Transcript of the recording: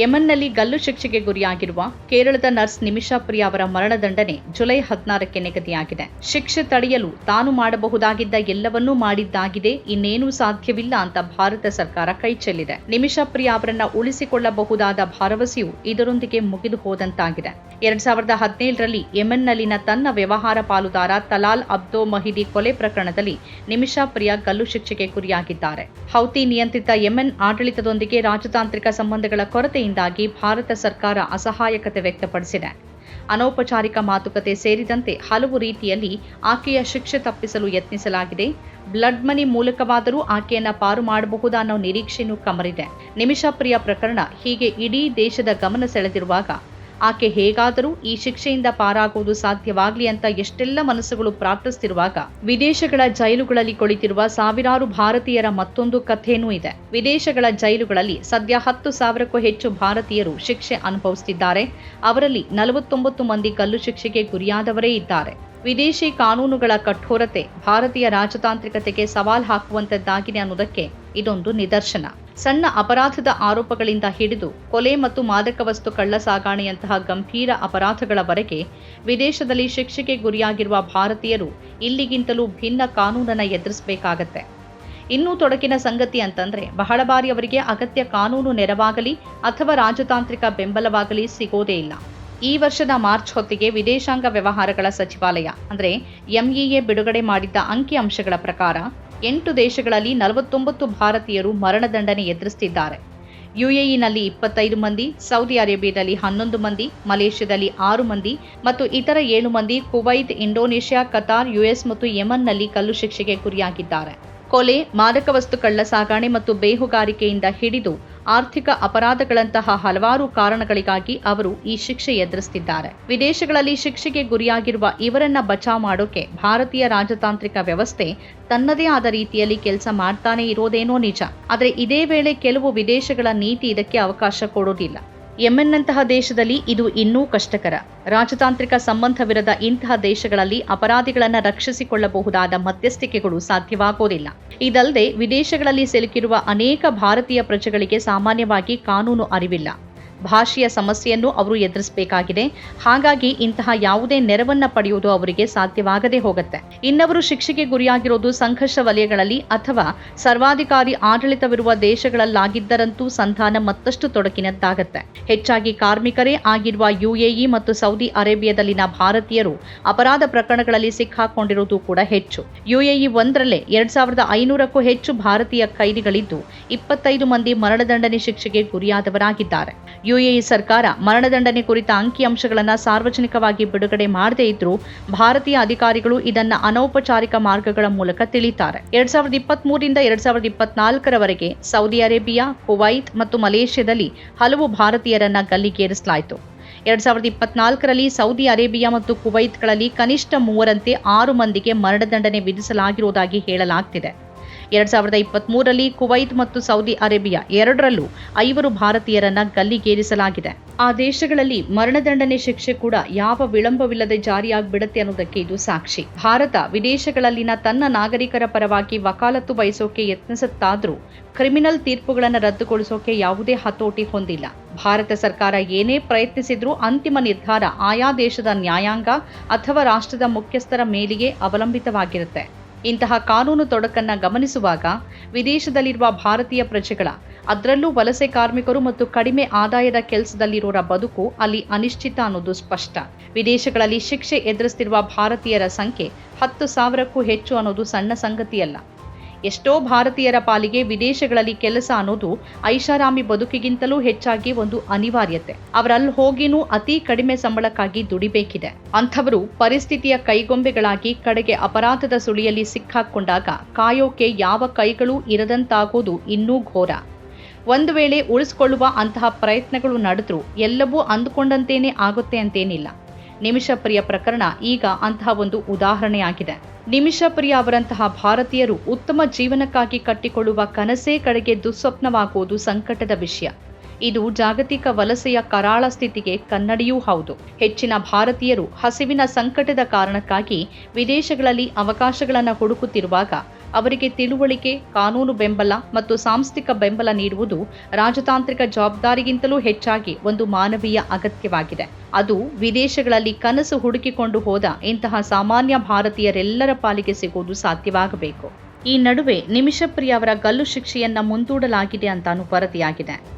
ಯೆಮನ್ನಲ್ಲಿ ಗಲ್ಲು ಶಿಕ್ಷೆಗೆ ಗುರಿಯಾಗಿರುವ ಕೇರಳದ ನರ್ಸ್ ನಿಮಿಷಾ ಪ್ರಿಯಾ ಅವರ ಮರಣದಂಡನೆ ಜುಲೈ ಹದಿನಾರಕ್ಕೆ ನಿಗದಿಯಾಗಿದೆ. ಶಿಕ್ಷೆ ತಡೆಯಲು ತಾನು ಮಾಡಬಹುದಾಗಿದ್ದ ಎಲ್ಲವನ್ನೂ ಮಾಡಿದ್ದಾಗಿದೆ, ಇನ್ನೇನೂ ಸಾಧ್ಯವಿಲ್ಲ ಅಂತ ಭಾರತ ಸರ್ಕಾರ ಕೈಚೆಲ್ಲಿದೆ ನಿಮಿಷಾ ಪ್ರಿಯಾ ಅವರನ್ನ ಉಳಿಸಿಕೊಳ್ಳಬಹುದಾದ ಭರವಸೆಯು ಇದರೊಂದಿಗೆ ಮುಗಿದು ಹೋದಂತಾಗಿದೆ. ಎರಡ್ ಸಾವಿರದ ಹದಿನೇಳರಲ್ಲಿ ಯೆಮೆನ್ನಲ್ಲಿನ ತನ್ನ ವ್ಯವಹಾರ ಪಾಲುದಾರ ತಲಾಲ್ ಅಬ್ದೋ ಮಹಿದಿ ಕೊಲೆ ಪ್ರಕರಣದಲ್ಲಿ ನಿಮಿಷಾ ಪ್ರಿಯಾ ಗಲ್ಲು ಶಿಕ್ಷೆಗೆ ಗುರಿಯಾಗಿದ್ದಾರೆ. ಹೌತಿ ನಿಯಂತ್ರಿತ ಯಮನ್ ಆಡಳಿತದೊಂದಿಗೆ ರಾಜತಾಂತ್ರಿಕ ಸಂಬಂಧಗಳ ಕೊರತೆಯಿಂದಾಗಿ ಭಾರತ ಸರ್ಕಾರ ಅಸಹಾಯಕತೆ ವ್ಯಕ್ತಪಡಿಸಿದೆ. ಅನೌಪಚಾರಿಕ ಮಾತುಕತೆ ಸೇರಿದಂತೆ ಹಲವು ರೀತಿಯಲ್ಲಿ ಆಕೆಯ ಶಿಕ್ಷೆ ತಪ್ಪಿಸಲು ಯತ್ನಿಸಲಾಗಿದೆ. ಬ್ಲಡ್ ಮನಿ ಮೂಲಕವಾದರೂ ಆಕೆಯನ್ನ ಪಾರು ಮಾಡಬಹುದಾ ಅನ್ನೋ ನಿರೀಕ್ಷೆನೂ ಕಮರಿದೆ. ನಿಮಿಷ ಪ್ರಿಯ ಪ್ರಕರಣ ಹೀಗೆ ಇಡೀ ದೇಶದ ಗಮನ ಸೆಳೆದಿರುವಾಗ ಆಕೆ ಹೇಗಾದರೂ ಈ ಶಿಕ್ಷೆಯಿಂದ ಪಾರಾಗುವುದು ಸಾಧ್ಯವಾಗಲಿ ಅಂತ ಎಷ್ಟೆಲ್ಲ ಮನಸ್ಸುಗಳು ಪ್ರಾರ್ಥಿಸುತ್ತಿರುವಾಗ ವಿದೇಶಗಳ ಜೈಲುಗಳಲ್ಲಿ ಕುಳಿತಿರುವ ಸಾವಿರಾರು ಭಾರತೀಯರ ಮತ್ತೊಂದು ಕಥೆನೂ ಇದೆ. ವಿದೇಶಗಳ ಜೈಲುಗಳಲ್ಲಿ ಸದ್ಯ ಹತ್ತು ಸಾವಿರಕ್ಕೂ ಹೆಚ್ಚು ಭಾರತೀಯರು ಶಿಕ್ಷೆ ಅನುಭವಿಸುತ್ತಿದ್ದಾರೆ ಅವರಲ್ಲಿ ನಲವತ್ತೊಂಬತ್ತು ಮಂದಿ ಕಲ್ಲು ಶಿಕ್ಷೆಗೆ ಗುರಿಯಾದವರೇ ಇದ್ದಾರೆ. ವಿದೇಶಿ ಕಾನೂನುಗಳ ಕಠೋರತೆ ಭಾರತೀಯ ರಾಜತಾಂತ್ರಿಕತೆಗೆ ಸವಾಲ್ ಹಾಕುವಂತದ್ದಾಗಿದೆ ಅನ್ನೋದಕ್ಕೆ ಇದೊಂದು ನಿದರ್ಶನ. ಸಣ್ಣ ಅಪರಾಧದ ಆರೋಪಗಳಿಂದ ಹಿಡಿದು ಕೊಲೆ ಮತ್ತು ಮಾದಕ ವಸ್ತು ಕಳ್ಳ ಸಾಗಾಣೆಯಂತಹ ಗಂಭೀರ ಅಪರಾಧಗಳವರೆಗೆ ವಿದೇಶದಲ್ಲಿ ಶಿಕ್ಷೆಗೆ ಗುರಿಯಾಗಿರುವ ಭಾರತೀಯರು ಇಲ್ಲಿಗಿಂತಲೂ ಭಿನ್ನ ಕಾನೂನನ್ನು ಎದುರಿಸಬೇಕಾಗತ್ತೆ. ಇನ್ನೂ ತೊಡಕಿನ ಸಂಗತಿ ಅಂತಂದ್ರೆ ಬಹಳ ಬಾರಿ ಅವರಿಗೆ ಅಗತ್ಯ ಕಾನೂನು ನೆರವಾಗಲಿ ಅಥವಾ ರಾಜತಾಂತ್ರಿಕ ಬೆಂಬಲವಾಗಲಿ ಸಿಗೋದೇ ಇಲ್ಲ. ಈ ವರ್ಷದ ಮಾರ್ಚ್ ಹೊತ್ತಿಗೆ ವಿದೇಶಾಂಗ ವ್ಯವಹಾರಗಳ ಸಚಿವಾಲಯ, ಅಂದ್ರೆ ಎಂಇಎ ಬಿಡುಗಡೆ ಮಾಡಿದ್ದ ಅಂಕಿಅಂಶಗಳ ಪ್ರಕಾರ ಎಂಟು ದೇಶಗಳಲ್ಲಿ ನಲವತ್ತೊಂಬತ್ತು ಭಾರತೀಯರು ಮರಣದಂಡನೆ ಎದುರಿಸುತ್ತಿದ್ದಾರೆ ಯುಎಇನಲ್ಲಿ ಇಪ್ಪತ್ತೈದು ಮಂದಿ, ಸೌದಿ ಅರೇಬಿಯಾದಲ್ಲಿ ಹನ್ನೊಂದು ಮಂದಿ, ಮಲೇಷ್ಯಾದಲ್ಲಿ ಆರು ಮಂದಿ ಮತ್ತು ಇತರ ಏಳು ಮಂದಿ ಕುವೈತ್, ಇಂಡೋನೇಷ್ಯಾ, ಕತಾರ್, ಯುಎಸ್ ಮತ್ತು ಯೆಮನ್ನಲ್ಲಿ ಕಲ್ಲು ಶಿಕ್ಷೆಗೆ ಗುರಿಯಾಗಿದ್ದಾರೆ. ಕೊಲೆ ಮಾದಕ ವಸ್ತು ಕಳ್ಳ ಸಾಗಾಣೆ ಮತ್ತು ಬೇಹುಗಾರಿಕೆಯಿಂದ ಹಿಡಿದು ಆರ್ಥಿಕ ಅಪರಾಧಗಳಂತಹ ಹಲವಾರು ಕಾರಣಗಳಿಗಾಗಿ ಅವರು ಈ ಶಿಕ್ಷೆ ಎದುರಿಸುತ್ತಿದ್ದಾರೆ ವಿದೇಶಗಳಲ್ಲಿ ಶಿಕ್ಷೆಗೆ ಗುರಿಯಾಗಿರುವ ಇವರನ್ನ ಬಚಾವ್ ಮಾಡೋಕೆ ಭಾರತೀಯ ರಾಜತಾಂತ್ರಿಕ ವ್ಯವಸ್ಥೆ ತನ್ನದೇ ಆದ ರೀತಿಯಲ್ಲಿ ಕೆಲಸ ಮಾಡ್ತಾನೆ ಇರೋದೇನೋ ನಿಜ. ಆದರೆ ಇದೇ ವೇಳೆ ಕೆಲವು ವಿದೇಶಗಳ ನೀತಿ ಇದಕ್ಕೆ ಅವಕಾಶ ಕೊಡೋದಿಲ್ಲ. ಯೆಮೆನ್ನಂತಹ ದೇಶದಲ್ಲಿ ಇದು ಇನ್ನೂ ಕಷ್ಟಕರ. ರಾಜತಾಂತ್ರಿಕ ಸಂಬಂಧವಿರದ ಇಂತಹ ದೇಶಗಳಲ್ಲಿ ಅಪರಾಧಿಗಳನ್ನು ರಕ್ಷಿಸಿಕೊಳ್ಳಬಹುದಾದ ಮಧ್ಯಸ್ಥಿಕೆಗಳು ಸಾಧ್ಯವಾಗೋದಿಲ್ಲ. ಇದಲ್ಲದೆ ವಿದೇಶಗಳಲ್ಲಿ ಸಿಲುಕಿರುವ ಅನೇಕ ಭಾರತೀಯ ಪ್ರಜೆಗಳಿಗೆ ಸಾಮಾನ್ಯವಾಗಿ ಕಾನೂನು ಅರಿವಿಲ್ಲ. ಭಾಷೆಯ ಸಮಸ್ಯೆಯನ್ನು ಅವರು ಎದುರಿಸಬೇಕಾಗಿದೆ. ಹಾಗಾಗಿ ಇಂತಹ ಯಾವುದೇ ನೆರವನ್ನ ಪಡೆಯುವುದು ಅವರಿಗೆ ಸಾಧ್ಯವಾಗದೇ ಹೋಗುತ್ತೆ. ಇನ್ನವರು ಶಿಕ್ಷೆಗೆ ಗುರಿಯಾಗಿರೋದು ಸಂಘರ್ಷ ವಲಯಗಳಲ್ಲಿ ಅಥವಾ ಸರ್ವಾಧಿಕಾರಿ ಆಡಳಿತವಿರುವ ದೇಶಗಳಲ್ಲಾಗಿದ್ದರಂತೂ ಸಂಧಾನ ಮತ್ತಷ್ಟು ತೊಡಕಿನದ್ದಾಗತ್ತೆ ಹೆಚ್ಚಾಗಿ ಕಾರ್ಮಿಕರೇ ಆಗಿರುವ ಯುಎಇ ಮತ್ತು ಸೌದಿ ಅರೇಬಿಯಾದಲ್ಲಿನ ಭಾರತೀಯರು ಅಪರಾಧ ಪ್ರಕರಣಗಳಲ್ಲಿ ಸಿಕ್ಕಾಕೊಂಡಿರುವುದು ಕೂಡ ಹೆಚ್ಚು. ಯುಎಇ ಒಂದರಲ್ಲೇ ಎರಡ್ ಸಾವಿರದ ಐನೂರಕ್ಕೂ ಹೆಚ್ಚು ಭಾರತೀಯ ಕೈದಿಗಳಿದ್ದು ಇಪ್ಪತ್ತೈದು ಮಂದಿ ಮರಣದಂಡನೆ ಶಿಕ್ಷೆಗೆ ಗುರಿಯಾದವರಾಗಿದ್ದಾರೆ. ಯುಎಇ ಸರ್ಕಾರ ಮರಣದಂಡನೆ ಕುರಿತ ಅಂಕಿಅಂಶಗಳನ್ನು ಸಾರ್ವಜನಿಕವಾಗಿ ಬಿಡುಗಡೆ ಮಾಡದೇ ಇದ್ರೂ ಭಾರತೀಯ ಅಧಿಕಾರಿಗಳು ಇದನ್ನು ಅನೌಪಚಾರಿಕ ಮಾರ್ಗಗಳ ಮೂಲಕ ತಿಳಿತಾರೆ. ಎರಡ್ ಸಾವಿರದ ಇಪ್ಪತ್ತ್ ಮೂರರಿಂದ ಎರಡ್ ಸಾವಿರದ ಇಪ್ಪತ್ನಾಲ್ಕರವರೆಗೆ ಸೌದಿ ಅರೇಬಿಯಾ, ಕುವೈತ್ ಮತ್ತು ಮಲೇಷ್ಯಾದಲ್ಲಿ ಹಲವು ಭಾರತೀಯರನ್ನ ಗಲ್ಲಿಗೇರಿಸಲಾಯಿತು. ಎರಡ್ ಸಾವಿರದ ಇಪ್ಪತ್ನಾಲ್ಕರಲ್ಲಿ ಸೌದಿ ಅರೇಬಿಯಾ ಮತ್ತು ಕುವೈತ್ಗಳಲ್ಲಿ ಕನಿಷ್ಠ ಮೂವರಂತೆ ಆರು ಮಂದಿಗೆ ಮರಣದಂಡನೆ ವಿಧಿಸಲಾಗಿರುವುದಾಗಿ ಹೇಳಲಾಗ್ತಿದೆ. ಎರಡ್ ಸಾವಿರದ ಇಪ್ಪತ್ತ್ ಮೂರರಲ್ಲಿ ಕುವೈತ್ ಮತ್ತು ಸೌದಿ ಅರೇಬಿಯಾ ಎರಡರಲ್ಲೂ ಐವರು ಭಾರತೀಯರನ್ನ ಗಲ್ಲಿಗೇರಿಸಲಾಗಿದೆ. ಆ ದೇಶಗಳಲ್ಲಿ ಮರಣದಂಡನೆ ಶಿಕ್ಷೆ ಕೂಡ ಯಾವ ವಿಳಂಬವಿಲ್ಲದೆ ಜಾರಿಯಾಗಿಬಿಡುತ್ತೆ ಅನ್ನೋದಕ್ಕೆ ಇದು ಸಾಕ್ಷಿ. ಭಾರತ ವಿದೇಶಗಳಲ್ಲಿನ ತನ್ನ ನಾಗರಿಕರ ಪರವಾಗಿ ವಕಾಲತ್ತು ವಹಿಸೋಕೆ ಯತ್ನಿಸುತ್ತಾದ್ರೂ ಕ್ರಿಮಿನಲ್ ತೀರ್ಪುಗಳನ್ನು ರದ್ದುಗೊಳಿಸೋಕೆ ಯಾವುದೇ ಹತೋಟಿ ಹೊಂದಿಲ್ಲ. ಭಾರತ ಸರ್ಕಾರ ಏನೇ ಪ್ರಯತ್ನಿಸಿದ್ರೂ ಅಂತಿಮ ನಿರ್ಧಾರ ಆಯಾ ದೇಶದ ನ್ಯಾಯಾಂಗ ಅಥವಾ ರಾಷ್ಟ್ರದ ಮುಖ್ಯಸ್ಥರ ಮೇಲಿಗೆ ಅವಲಂಬಿತವಾಗಿರುತ್ತೆ. ಇಂತಹ ಕಾನೂನು ತೊಡಕನ್ನ ಗಮನಿಸುವಾಗ ವಿದೇಶದಲ್ಲಿರುವ ಭಾರತೀಯ ಪ್ರಜೆಗಳ, ಅದರಲ್ಲೂ ವಲಸೆ ಕಾರ್ಮಿಕರು ಮತ್ತು ಕಡಿಮೆ ಆದಾಯದ ಕೆಲಸದಲ್ಲಿರೋರ ಬದುಕು ಅಲ್ಲಿ ಅನಿಶ್ಚಿತ ಅನ್ನೋದು ಸ್ಪಷ್ಟ. ವಿದೇಶಗಳಲ್ಲಿ ಶಿಕ್ಷೆ ಎದುರಿಸ್ತಿರುವ ಭಾರತೀಯರ ಸಂಖ್ಯೆ ಹತ್ತು ಸಾವಿರಕ್ಕೂ ಹೆಚ್ಚು ಅನ್ನೋದು ಸಣ್ಣ ಸಂಗತಿಯಲ್ಲ. ಎಷ್ಟೋ ಭಾರತೀಯರ ಪಾಲಿಗೆ ವಿದೇಶಗಳಲ್ಲಿ ಕೆಲಸ ಅನ್ನೋದು ಐಷಾರಾಮಿ ಬದುಕಿಗಿಂತಲೂ ಹೆಚ್ಚಾಗಿ ಒಂದು ಅನಿವಾರ್ಯತೆ. ಅವರಲ್ಲಿ ಹೋಗಿನೂ ಅತಿ ಕಡಿಮೆ ಸಂಬಳಕ್ಕಾಗಿ ದುಡಿಬೇಕಿದೆ. ಅಂಥವರು ಪರಿಸ್ಥಿತಿಯ ಕೈಗೊಂಬೆಗಳಾಗಿ ಕಡೆಗೆ ಅಪರಾಧದ ಸುಳಿಯಲ್ಲಿ ಸಿಕ್ಕಾಕೊಂಡಾಗ ಕಾಯೋಕೆ ಯಾವ ಕೈಗಳೂ ಇರದಂತಾಗೋದು ಇನ್ನೂ ಘೋರ. ಒಂದು ವೇಳೆ ಉಳಿಸ್ಕೊಳ್ಳುವ ಅಂತಹ ಪ್ರಯತ್ನಗಳು ನಡೆದ್ರೂ ಎಲ್ಲವೂ ಅಂದುಕೊಂಡಂತೇನೆ ಆಗುತ್ತೆ ಅಂತೇನಿಲ್ಲ. ನಿಮಿಷ ಪ್ರಿಯ ಪ್ರಕರಣ ಈಗ ಅಂತಹ ಒಂದು ಉದಾಹರಣೆಯಾಗಿದೆ. ನಿಮಿಷ ಪ್ರಿಯ ಅವರಂತಹ ಭಾರತೀಯರು ಉತ್ತಮ ಜೀವನಕ್ಕಾಗಿ ಕಟ್ಟಿಕೊಳ್ಳುವ ಕನಸೇ ಕಡೆಗೆ ದುಸ್ವಪ್ನವಾಗುವುದು ಸಂಕಟದ ವಿಷಯ. ಇದು ಜಾಗತಿಕ ವಲಸೆಯ ಕರಾಳ ಸ್ಥಿತಿಗೆ ಕನ್ನಡಿಯೂ ಹೌದು. ಹೆಚ್ಚಿನ ಭಾರತೀಯರು ಹಸಿವಿನ ಸಂಕಟದ ಕಾರಣಕ್ಕಾಗಿ ವಿದೇಶಗಳಲ್ಲಿ ಅವಕಾಶಗಳನ್ನು ಹುಡುಕುತ್ತಿರುವಾಗ ಅವರಿಗೆ ತಿಳುವಳಿಕೆ, ಕಾನೂನು ಬೆಂಬಲ ಮತ್ತು ಸಾಂಸ್ಥಿಕ ಬೆಂಬಲ ನೀಡುವುದು ರಾಜತಾಂತ್ರಿಕ ಜವಾಬ್ದಾರಿಗಿಂತಲೂ ಹೆಚ್ಚಾಗಿ ಒಂದು ಮಾನವೀಯ ಅಗತ್ಯವಾಗಿದೆ. ಅದು ವಿದೇಶಗಳಲ್ಲಿ ಕನಸು ಹುಡುಕಿಕೊಂಡು ಹೋದ ಇಂತಹ ಸಾಮಾನ್ಯ ಭಾರತೀಯರೆಲ್ಲರ ಪಾಲಿಗೆ ಸಿಗುವುದು ಸಾಧ್ಯವಾಗಬೇಕು. ಈ ನಡುವೆ ನಿಮಿಷಪ್ರಿಯ ಅವರ ಗಲ್ಲು ಶಿಕ್ಷೆಯನ್ನ ಮುಂದೂಡಲಾಗಿದೆ ಅಂತಾನು ವರದಿಯಾಗಿದೆ.